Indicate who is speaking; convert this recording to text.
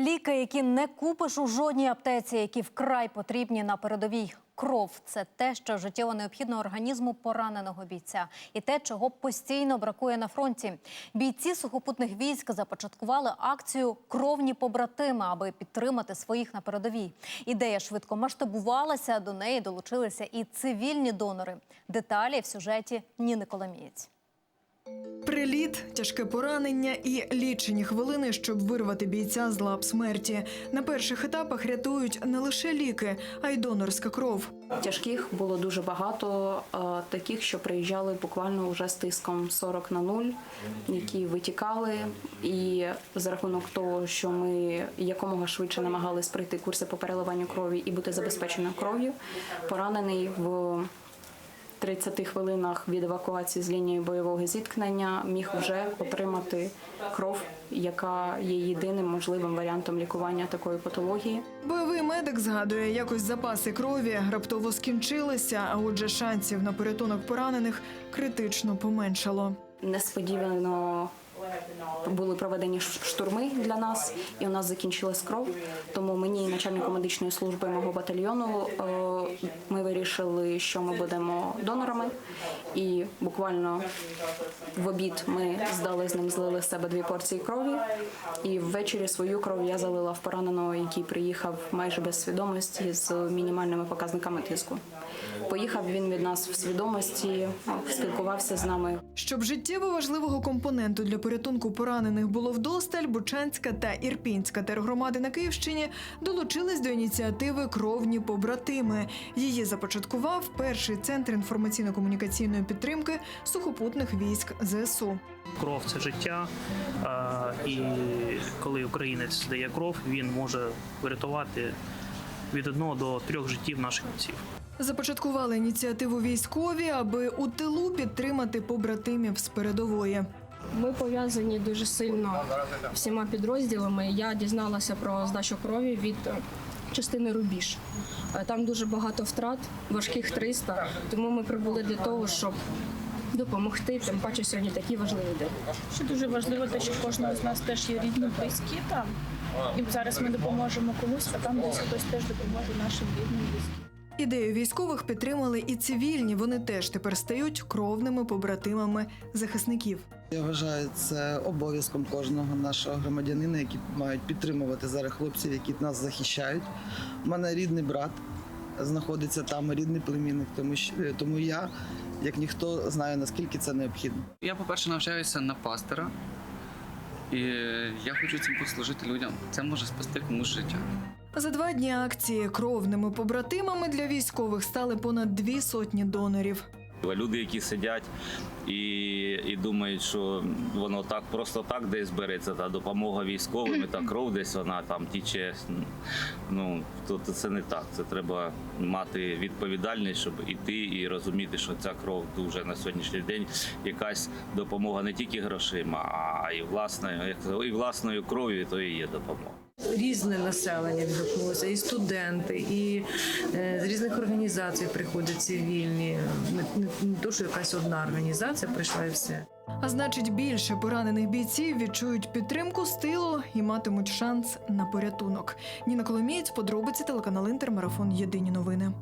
Speaker 1: Ліки, які не купиш у жодній аптеці, які вкрай потрібні на передовій. Кров це те, що життєво необхідно організму пораненого бійця, і те, чого постійно бракує на фронті. Бійці сухопутних військ започаткували акцію Кровні побратими, аби підтримати своїх на передовій. Ідея швидко масштабувалася. До неї долучилися і цивільні донори. Деталі в сюжеті Ніни Коломієць.
Speaker 2: Приліт, тяжке поранення і лічені хвилини, щоб вирвати бійця з лап смерті. На перших етапах рятують не лише ліки, а й донорська кров.
Speaker 3: Тяжких було дуже багато, таких, що приїжджали буквально вже з тиском 40 на 0, які витікали. І за рахунок того, що ми якомога швидше намагались пройти курси по переливанню крові і бути забезпеченим кров'ю, поранений в 30 хвилинах від евакуації з лінії бойового зіткнення міг вже отримати кров, яка є єдиним можливим варіантом лікування такої патології.
Speaker 2: Бойовий медик згадує, якось запаси крові раптово скінчилися, а отже, шансів на порятунок поранених критично поменшало.
Speaker 3: Несподівано були проведені штурми для нас, і у нас закінчилась кров. Тому мені, і начальнику медичної служби мого батальйону, е, ми вирішили, що ми будемо донорами. І буквально в обід ми здали з ним, злили з себе дві порції крові. І ввечері свою кров я залила в пораненого, який приїхав майже без свідомості з мінімальними показниками тиску. Поїхав він від нас в свідомості, спілкувався з нами.
Speaker 2: Щоб життєво важливого компоненту для порятунку поранених було вдосталь, Бучанська та Ірпінська тергромади на Київщині долучились до ініціативи Кровні побратими. Її започаткував перший центр інформаційно-комунікаційної підтримки сухопутних військ ЗСУ.
Speaker 4: Кров це життя, і коли українець здає кров, він може врятувати від одного до трьох життів наших бійців.
Speaker 2: Започаткували ініціативу військові, аби у тилу підтримати побратимів з передової.
Speaker 5: Ми пов'язані дуже сильно всіма підрозділами. Я дізналася про здачу крові від е, частини Рубіж. Е, Там дуже багато втрат, важких 300, тому ми прибули для того, щоб допомогти. Тим паче сьогодні такий важливий день.
Speaker 6: Що дуже важливо, те, що кожного з нас теж є рідні, близькі там. І зараз ми допоможемо комусь, а там десь хтось теж допоможе нашим рідним близьким.
Speaker 2: Ідею військових підтримали і цивільні. Вони теж тепер стають кровними побратимами захисників.
Speaker 7: Я вважаю це обов'язком кожного нашого громадянина, які мають підтримувати зараз хлопців, які нас захищають. У мене рідний брат знаходиться там, рідний племінник, тому що тому я, як ніхто, знаю наскільки це необхідно.
Speaker 8: Я, по-перше, навчаюся на пастора, і я хочу цим послужити людям. Це може спасти комусь життя.
Speaker 2: За два дні акції кровними побратимами для військових стали понад дві сотні донорів.
Speaker 9: Люди, які сидять і, і думають, що воно так просто так десь береться, та допомога військовим, і та кров десь вона там тіче. Ну то, то це не так. Це треба мати відповідальність, щоб іти і розуміти, що ця кров дуже на сьогоднішній день якась допомога не тільки грошима, а й власною, і власною кров'ю, то і є допомога.
Speaker 10: Різне населення відгукнулося, і студенти, і е, з різних організацій приходять цивільні. Не, то, що якась одна організація прийшла і все.
Speaker 2: А значить, більше поранених бійців відчують підтримку з тилу і матимуть шанс на порятунок. Ніна Коломієць, подробиці телеканал Інтермарафон Єдині новини.